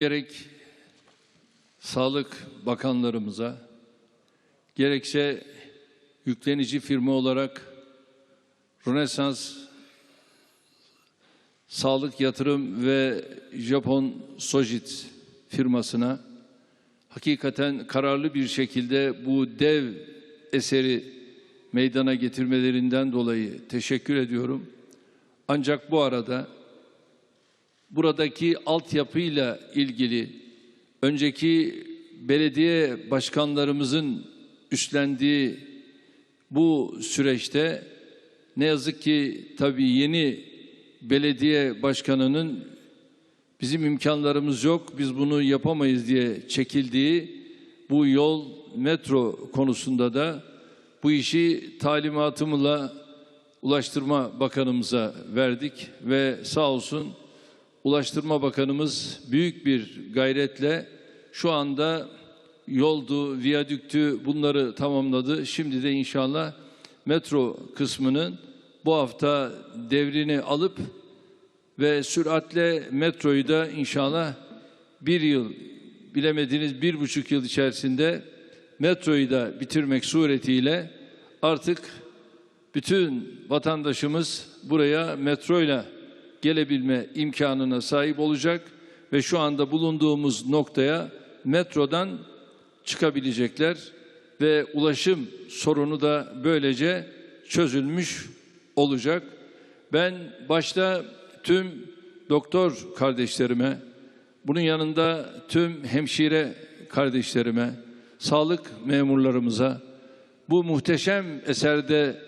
Gerek sağlık bakanlarımıza, gerekse yüklenici firma olarak Rönesans Sağlık Yatırım ve Japon Sojit firmasına hakikaten kararlı bir şekilde bu dev eseri meydana getirmelerinden dolayı teşekkür ediyorum. Ancak bu arada buradaki altyapıyla ilgili önceki belediye başkanlarımızın üstlendiği bu süreçte ne yazık ki tabii yeni belediye başkanının bizim imkanlarımız yok, biz bunu yapamayız diye çekildiği bu yol metro konusunda da bu işi talimatımla Ulaştırma Bakanımıza verdik ve sağ olsun Ulaştırma Bakanımız büyük bir gayretle şu anda yoldu, viyadüktü bunları tamamladı. Şimdi de inşallah metro kısmının bu hafta devrini alıp ve süratle metroyu da inşallah bir yıl bilemediğiniz bir buçuk yıl içerisinde metroyu da bitirmek suretiyle artık bütün vatandaşımız buraya metroyla gelebilme imkanına sahip olacak ve şu anda bulunduğumuz noktaya metrodan çıkabilecekler ve ulaşım sorunu da böylece çözülmüş olacak. Ben başta tüm doktor kardeşlerime, bunun yanında tüm hemşire kardeşlerime, sağlık memurlarımıza bu muhteşem eserde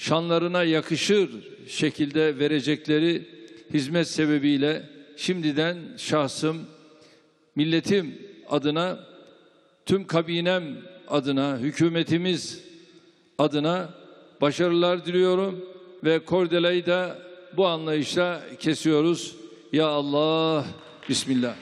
şanlarına yakışır şekilde verecekleri hizmet sebebiyle şimdiden şahsım, milletim adına, tüm kabinem adına, hükümetimiz adına başarılar diliyorum ve kordelayı da bu anlayışla kesiyoruz. Ya Allah, Bismillah.